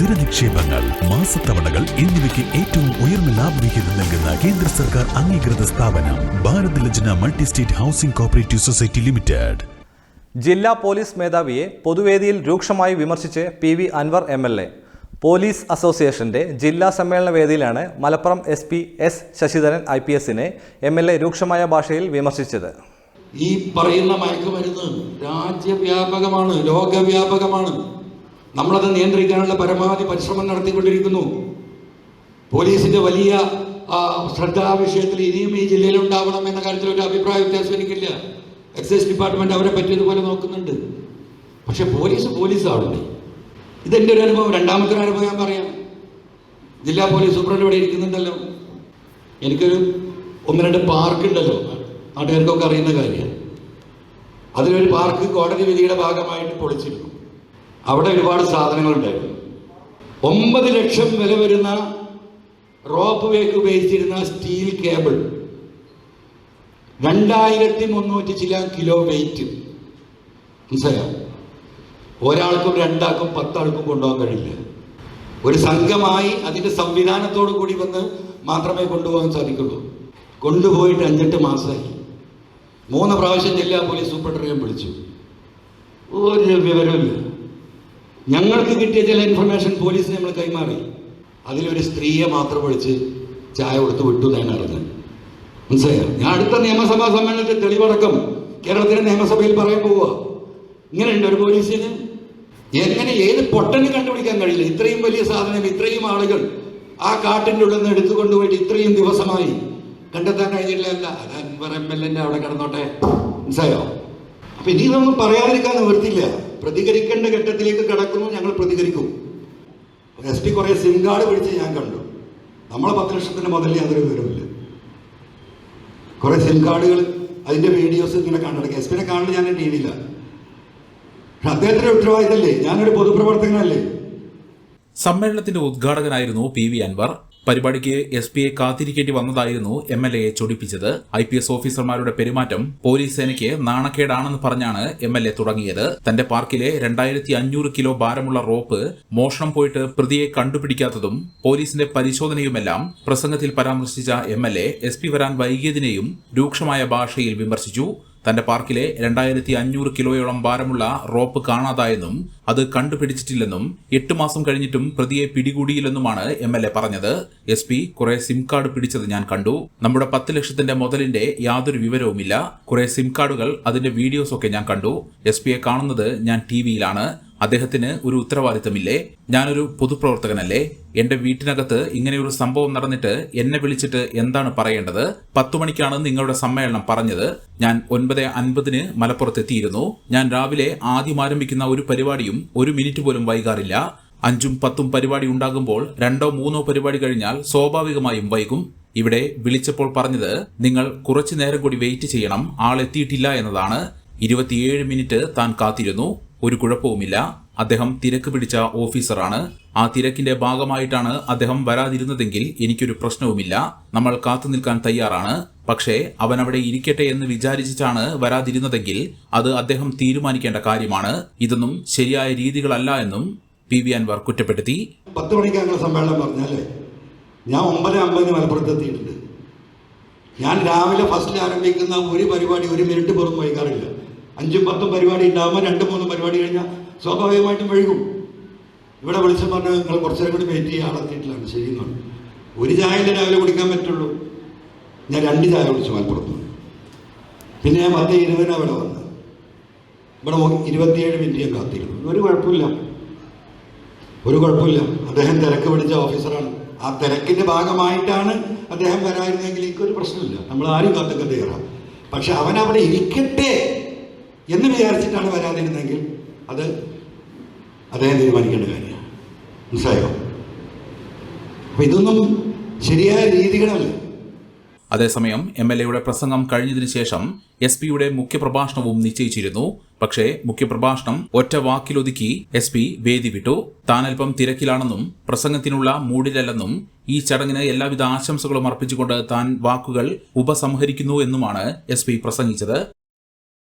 സ്ഥിര നിക്ഷേപങ്ങൾ മാസത്തവണകൾ എന്നിവയ്ക്ക് ഏറ്റവും ഉയർന്ന ലാഭവിഹിതം നൽകുന്ന കേന്ദ്ര സർക്കാർ അംഗീകൃത സ്ഥാപനം Bharat Lajna multi state housing cooperative society limited. ജില്ലാ പോലീസ് മേധാവിയെ പൊതുവേദിയിൽ രൂക്ഷമായി വിമർശിച്ച് P V Anvar M L A. Police അസോസിയേഷന്റെ ജില്ലാ സമ്മേളന വേദിയിലാണ് Malappuram S P S Sasidharan I P എസിനെ എം എൽ എ രൂക്ഷമായ ഭാഷയിൽ വിമർശിച്ചത്. ഈ പറയുന്ന മയക്കുമരുന്ന് രാജ്യവ്യാപകമാണ് ലോകവ്യാപകമാണ്. നമ്മളത് നിയന്ത്രിക്കാനുള്ള പരമാവധി പരിശ്രമം നടത്തിക്കൊണ്ടിരിക്കുന്നു. പോലീസിന്റെ വലിയ ശ്രദ്ധ ആ വിഷയത്തിൽ ഇനിയും ഈ ജില്ലയിൽ ഉണ്ടാവണം എന്ന കാര്യത്തിൽ ഒരു അഭിപ്രായ വ്യത്യാസം എനിക്കില്ല. എക്സൈസ് ഡിപ്പാർട്ട്മെന്റ് അവരെ പറ്റിയതുപോലെ നോക്കുന്നുണ്ട്. പക്ഷെ പോലീസ് പോലീസ് ആവണ്ടേ ഇതെന്റെ ഒരു അനുഭവം. രണ്ടാമത്തെ അനുഭവം ഞാൻ പറയാം. ജില്ലാ പോലീസ് സൂപ്രണ്ട് ഇവിടെ ഇരിക്കുന്നുണ്ടല്ലോ. എനിക്കൊരു ഒന്ന് രണ്ട് പാർക്ക് ഉണ്ടല്ലോ. നാട്ടുകാർക്കൊക്കെ അറിയുന്ന കാര്യമാണ് അതിലൊരു പാർക്ക് കോടതി വിധിയുടെ ഭാഗമായിട്ട് പൊളിച്ചിരുന്നു അവിടെ ഒരുപാട് സാധനങ്ങളുണ്ടായിരുന്നു ഒമ്പത് ലക്ഷം വില വരുന്ന റോപ്പ് വേക്ക് ഉപയോഗിച്ചിരുന്ന സ്റ്റീൽ കേബിൾ. രണ്ടായിരത്തി മുന്നൂറ്റി ചില കിലോ വെയിറ്റ്. മനസ്സിലായോ? ഒരാൾക്കും രണ്ടാൾക്കും പത്താൾക്കും കൊണ്ടുപോകാൻ കഴിയില്ല. ഒരു സംഘമായി അതിന്റെ സംവിധാനത്തോടു കൂടി വന്ന് മാത്രമേ കൊണ്ടുപോകാൻ സാധിക്കുള്ളൂ. കൊണ്ടുപോയിട്ട് അഞ്ചെട്ട് മാസമായി. മൂന്ന് പ്രാവശ്യം ജില്ലാ പോലീസ് സൂപ്രണ്ടറെ വിളിച്ചു. ഒരു വിവരമില്ല ഞങ്ങൾക്ക് കിട്ടിയ ചില ഇൻഫർമേഷൻ പോലീസിന് നമ്മൾ കൈമാറി. അതിലൊരു സ്ത്രീയെ മാത്രം ഒഴിച്ച് ചായ കൊടുത്ത് വിട്ടു എന്നാണ് അറിഞ്ഞത്. മനസ്സിലായോ? ഞാൻ അടുത്ത നിയമസഭാ സമ്മേളനത്തിൽ തെളിവടക്കം കേരളത്തിലെ നിയമസഭയിൽ പറയാൻ പോവുക. ഇങ്ങനെയുണ്ട് ഒരു പോലീസിന്. എങ്ങനെ ഏത് പൊട്ടന് കണ്ടുപിടിക്കാൻ കഴിയില്ല? ഇത്രയും വലിയ സാധനം ഇത്രയും ആളുകൾ ആ കാട്ടിന്റെ ഉള്ളിൽ നിന്ന് എടുത്തുകൊണ്ടുപോയിട്ട് ഇത്രയും ദിവസമായി കണ്ടെത്താൻ കഴിഞ്ഞില്ല അല്ല അത് അൻവർ എം എൽ എന്റെ അവിടെ കിടന്നോട്ടെ. മനസ്സിലായോ? അപ്പൊ ഇനി ഇതൊന്നും പറയാതിരിക്കാൻ നിവൃത്തിയില്ല. പ്രതികരിക്കേണ്ട ഘട്ടത്തിലേക്ക് കിടക്കുന്നു ഞങ്ങൾ പ്രതികരിക്കും. എസ് ടി കുറെ സിം കാർഡ് പിടിച്ച് ഞാൻ കണ്ടു. നമ്മളെ പത്ത് ലക്ഷത്തിന്റെ മുതലിൽ യാതൊരു വിവരമില്ല കുറെ സിം കാർഡുകൾ അതിന്റെ വീഡിയോസ് ഇങ്ങനെ കണ്ടെടുക്കുക എസ് പിന്നെ കാണുന്നത് ഞാൻ ടി വിയില്ല പക്ഷെ അദ്ദേഹത്തിന്റെ ഉത്തരവാദിത്തല്ലേ? ഞാനൊരു പൊതുപ്രവർത്തകനല്ലേ? സമ്മേളനത്തിന്റെ ഉദ്ഘാടകനായിരുന്നു പി വി അൻവർ. പരിപാടിക്ക് എസ് പിയെ കാത്തിരിക്കേണ്ടി വന്നതായിരുന്നു എം എൽ എയെ ചൊടിപ്പിച്ചത്. ഐ പി എസ് ഓഫീസർമാരുടെ പെരുമാറ്റം പോലീസ് സേനയ്ക്ക് നാണക്കേടാണെന്ന് പറഞ്ഞാണ് എം എൽ എ തുടങ്ങിയത്. തന്റെ പാർക്കിലെ രണ്ടായിരത്തി അഞ്ഞൂറ് കിലോ ഭാരമുള്ള റോപ്പ് മോഷണം പോയിട്ട് പ്രതിയെ കണ്ടുപിടിക്കാത്തതും പോലീസിന്റെ പരിശോധനയുമെല്ലാം പ്രസംഗത്തിൽ പരാമർശിച്ച M L A S P വരാൻ വൈകിയതിനെയും രൂക്ഷമായ ഭാഷയിൽ വിമർശിച്ചു. തന്റെ പാർക്കിലെ രണ്ടായിരത്തി അഞ്ഞൂറ് കിലോയോളം ഭാരമുള്ള റോപ്പ് കാണാതായെന്നും അത് കണ്ടുപിടിച്ചിട്ടില്ലെന്നും എട്ട് മാസം കഴിഞ്ഞിട്ടും പ്രതിയെ പിടികൂടിയില്ലെന്നുമാണ് എം എൽ എ പറഞ്ഞത്. എസ് പി കുറെ സിം കാർഡ് പിടിച്ചത് ഞാൻ കണ്ടു. നമ്മുടെ പത്ത് ലക്ഷത്തിന്റെ മുതലിന്റെ യാതൊരു വിവരവുമില്ല. കുറെ സിം കാർഡുകൾ അതിന്റെ വീഡിയോസ് ഒക്കെ ഞാൻ കണ്ടു. എസ് പിയെ കാണുന്നത് ഞാൻ ടി വിയിലാണ്. അദ്ദേഹത്തിന് ഒരു ഉത്തരവാദിത്തമില്ലേ? ഞാനൊരു പൊതുപ്രവർത്തകനല്ലേ? എന്റെ വീട്ടിനകത്ത് ഇങ്ങനെയൊരു സംഭവം നടന്നിട്ട് എന്നെ വിളിച്ചിട്ട് എന്താണ് പറയേണ്ടത്? പത്തു മണിക്കാണ് നിങ്ങളുടെ സമ്മേളനം പറഞ്ഞത്. ഞാൻ ഒൻപത് അൻപതിന് മലപ്പുറത്തെത്തിയിരുന്നു. ഞാൻ രാവിലെ ആദ്യം ആരംഭിക്കുന്ന ഒരു പരിപാടിയും ഒരു മിനിറ്റ് പോലും വൈകാറില്ല. അഞ്ചും പത്തും പരിപാടി ഉണ്ടാകുമ്പോൾ രണ്ടോ മൂന്നോ പരിപാടി കഴിഞ്ഞാൽ സ്വാഭാവികമായും വൈകും. ഇവിടെ വിളിച്ചപ്പോൾ പറഞ്ഞത് നിങ്ങൾ കുറച്ചു നേരം കൂടി വെയിറ്റ് ചെയ്യണം. ആളെത്തിയിട്ടില്ല എന്നതാണ്. ഇരുപത്തിയേഴ് മിനിറ്റ് താൻ കാത്തിരുന്നു. ഒരു കുഴപ്പവുമില്ല. അദ്ദേഹം തിരക്ക് പിടിച്ച ഓഫീസറാണ്. ആ തിരക്കിന്റെ ഭാഗമായിട്ടാണ് അദ്ദേഹം വരാതിരുന്നതെങ്കിൽ എനിക്കൊരു പ്രശ്നവുമില്ല. നമ്മൾ കാത്തു നിൽക്കാൻ തയ്യാറാണ്. പക്ഷേ അവൻ അവിടെ ഇരിക്കട്ടെ എന്ന് വിചാരിച്ചിട്ടാണ് വരാതിരുന്നതെങ്കിൽ അത് അദ്ദേഹം തീരുമാനിക്കേണ്ട കാര്യമാണ്. ഇതൊന്നും ശരിയായ രീതികളല്ല എന്നും പി വി അൻവർ കുറ്റപ്പെടുത്തി. പത്ത് മണിക്ക് സമ്മേളനം പറഞ്ഞല്ലേ ഞാൻ ഒമ്പത് അമ്പതിന് മലപ്പുറത്ത് എത്തിയിട്ടുണ്ട്. ഞാൻ രാവിലെ ഫസ്റ്റിൽ ആരംഭിക്കുന്ന ഒരു പരിപാടി ഒരു മിനിറ്റ് പോലും വൈകാറില്ല. അഞ്ചും പത്തും പരിപാടി ഉണ്ടാകുമ്പോൾ രണ്ട് മൂന്നും പരിപാടി കഴിഞ്ഞാൽ സ്വാഭാവികമായിട്ടും വഴുകും ഇവിടെ വിളിച്ചു പറഞ്ഞാൽ നിങ്ങൾ കുറച്ചു നേരം കൂടി വെയിറ്റ് ചെയ്യുക ആളെത്തിയിട്ടില്ലാണ് ശരി ഒരു ചായയിലെ രാവിലെ കുടിക്കാൻ പറ്റുള്ളൂ. ഞാൻ രണ്ട് ചായ കുടിച്ചു മലപ്പുറത്ത് പിന്നെ ഞാൻ പത്ത് ഇരുപതിനാണ് ഇവിടെ വന്നത്. ഇവിടെ ഇരുപത്തിയേഴ് മിനിറ്റ് ഞാൻ കാത്തിരുന്നു. ഒരു കുഴപ്പമില്ല. ഒരു കുഴപ്പമില്ല. അദ്ദേഹം തിരക്ക് പിടിച്ച ഓഫീസറാണ്. ആ തിരക്കിന്റെ ഭാഗമായിട്ടാണ് അദ്ദേഹം വരായിരുന്നെങ്കിൽ എനിക്കൊരു പ്രശ്നമില്ല. നമ്മൾ ആരും കാത്തൊക്കെ തയ്യാറാണ്. പക്ഷെ അവൻ അവിടെ ഇരിക്കട്ടെ എന്ന് വിചാരിച്ചിട്ടാണ് വരാതിരുന്നെങ്കിൽ അത് അദ്ദേഹം തീരുമാനിക്കേണ്ട കാര്യമാണ്. മനസ്സിലായോ? അപ്പൊ ഇതൊന്നും ശരിയായ രീതികളല്ല. അതേസമയം എം എൽ എയുടെ പ്രസംഗം കഴിഞ്ഞതിനു ശേഷം എസ് പിയുടെ മുഖ്യപ്രഭാഷണവും നിശ്ചയിച്ചിരുന്നു. പക്ഷേ മുഖ്യപ്രഭാഷണം ഒറ്റ വാക്കിലൊതുക്കി എസ് പി വേദി വിട്ടു താനൽപ്പം തിരക്കിലാണെന്നും പ്രസംഗത്തിനുള്ള മൂഡിലല്ലെന്നും ഈ ചടങ്ങിന് എല്ലാവിധ ആശംസകളും അർപ്പിച്ചുകൊണ്ട് താൻ വാക്കുകൾ ഉപസംഹരിക്കുന്നു എന്നുമാണ് എസ് പ്രസംഗിച്ചത്.